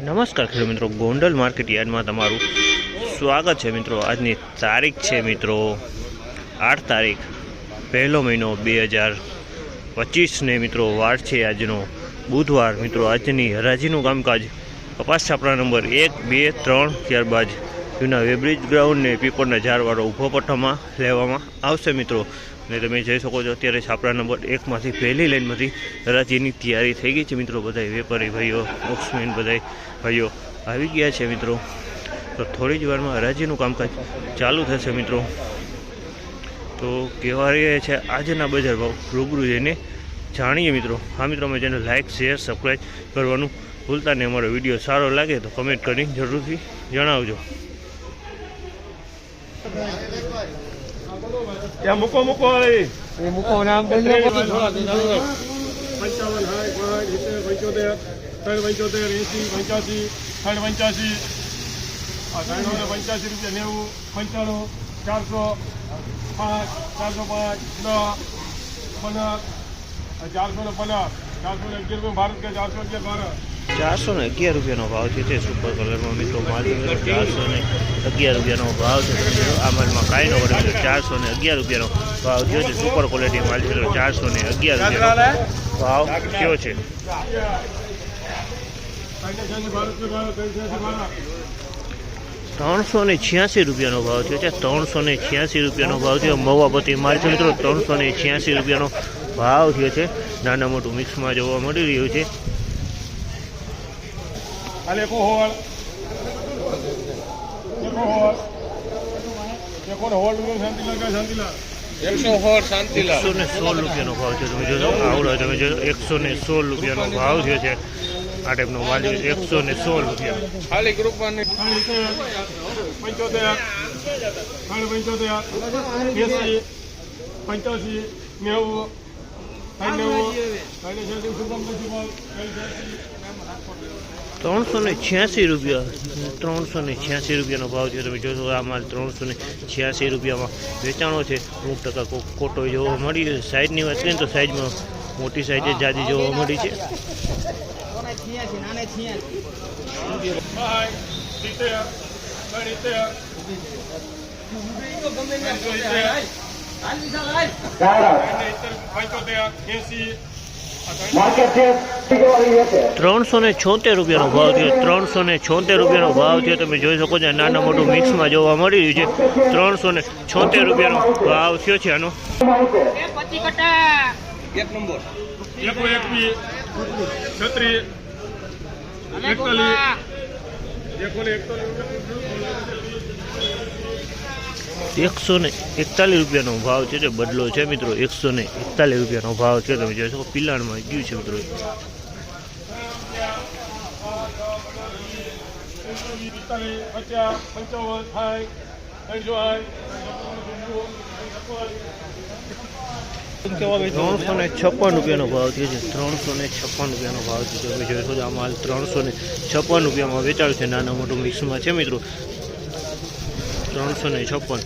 નમસ્કાર ખેડૂત મિત્રો, ગોંડલ માર્કેટ યાર્ડમાં તમારું સ્વાગત છે મિત્રો. આજની તારીખ છે મિત્રો, આઠ તારીખ, પહેલો મહિનો બે હજાર પચીસને મિત્રો વાર છે આજનો બુધવાર. મિત્રો, આજની હરાજીનું કામકાજ કપાસ છાપરા નંબર એક, બે, ત્રણ, ત્યારબાદ જૂના વેબ્રિજ ગ્રાઉન્ડને પીપળના ઝાડવાળો ઊભો પટ્ટામાં લેવામાં આવશે મિત્રો. ને તમે જોઈ શકો છો અત્યારે છાપરા નંબર એકમાંથી પહેલી લાઈનમાંથી હરાજીની તૈયારી થઈ ગઈ છે. મિત્રો બધા વેપારી ભાઈઓ બોક્સમેન બધા ભાઈઓ આવી ગયા છે મિત્રો. તો થોડી જ વારમાં હરાજીનું કામકાજ ચાલુ થશે મિત્રો. તો કહેવા રહ્યા છે આજના બજાર ભાવ રૂબરૂ જઈને જાણીએ મિત્રો. હા મિત્રો, અમે જેને લાઇક શેર સબસ્ક્રાઈબ કરવાનું ભૂલતા નહીં. અમારો વીડિયો સારો લાગે તો કમેન્ટ કરી જરૂરથી જણાવજો. ત્યાં મૂકો મૂકો હવે. એ મૂકો નામ પંચાવન સાઠ પાંચ સિત્તેર પંચોતેર ત્રણ પંચોતેર એસી પંચ્યાસી ત્રણ પંચ્યાસી. ત્રણસો પંચ્યાસી રૂપિયા નેવું પંચાણું ચારસો પાંચ ચારસો પાંચ દસ પંદર ચારસો ને પંદર. ચારસો ને અગિયાર ભારત કે ચારસો અગિયાર ભારત. ચારસો ને અગિયાર રૂપિયાનો ભાવ છે તે સુપર કલરમાં મિત્રો મિત્રો ચારસો ને અગિયાર રૂપિયાનો ભાવ છે. આ માલમાં કાંઈ ન પડે ચારસો ને અગિયાર રૂપિયાનો ભાવ થયો છે. સુપર ક્વોલિટી માલ છે. ચારસો ને અગિયાર રૂપિયાનો ભાવ થયો છે. ત્રણસો ને છ્યાસી રૂપિયાનો ભાવ થયો છે. ત્રણસો ને છ્યાસી રૂપિયાનો ભાવ થયો. મવાબતી માલ છે મિત્રો. ત્રણસો ને છ્યાસી રૂપિયાનો ભાવ થયો છે. નાના મોટું મિક્સમાં જોવા મળી રહ્યું છે. હાલે કોહોળ કોહોળ કોણ હોળ શાંતિલાલ શાંતિલાલ એકસો સોળ શાંતિલાલ એકસો ને સોળ રૂપિયાનો ભાવ છે તમે જોશો આવડો તમે જોશો એકસો ને સોળ રૂપિયાનો ભાવ જે છે આ ટાઈપનો માલ છે એકસો ને સોળ રૂપિયા ખાલી ગ્રુપમાં પંચોતેર પંચોતેર એસી પંચ્યાસી નેવું નેવું ત્રણસો ને છ્યાસી રૂપિયા. ત્રણસો ને છ્યાસી રૂપિયાનો ભાવ છે. તમે જોશો આ માલ ત્રણસો ને છ્યાસી રૂપિયામાં વેચાણો છે. અમુક ટકા કો- કોટો જોવા મળી છે. સાઈઝની વાત કરીએ ને તો સાઈઝમાં મોટી સાઈઝે જાજી જોવા મળી છે. પંચોતેર એસી ત્રણસો ને છોતેર રૂપિયાનો ભાવ થયો. ત્રણસો ને છોતેર રૂપિયાનો ભાવ થયો. તમે જોઈ શકો છો નાના મોટું મિક્સમાં જોવા મળી રહ્યું છે. ત્રણસો ને છોતેર રૂપિયાનો ભાવ થયો છે આનો. એક નંબર. છત્રીસ એકતાલીસ. એકતાલીસ એકસો ને એકતાલીસ રૂપિયાનો ભાવ છે બદલો છે મિત્રો. એકસો ને એકતાલીસ રૂપિયાનો ભાવ છે, તમે જોઈ શકો, પિલાણમાં ગયું છે મિત્રો. ત્રણસો ને છપ્પન રૂપિયાનો ભાવ થયો છે, ત્રણસો ને છપ્પન રૂપિયાનો ભાવ છે. તમે જોઈ શકો આ માલ ત્રણસો ને છપ્પન રૂપિયામાં વેચાયું છે, નાના મોટું મિક્સમાં છે મિત્રો. ત્રણસો ને છપ્પન.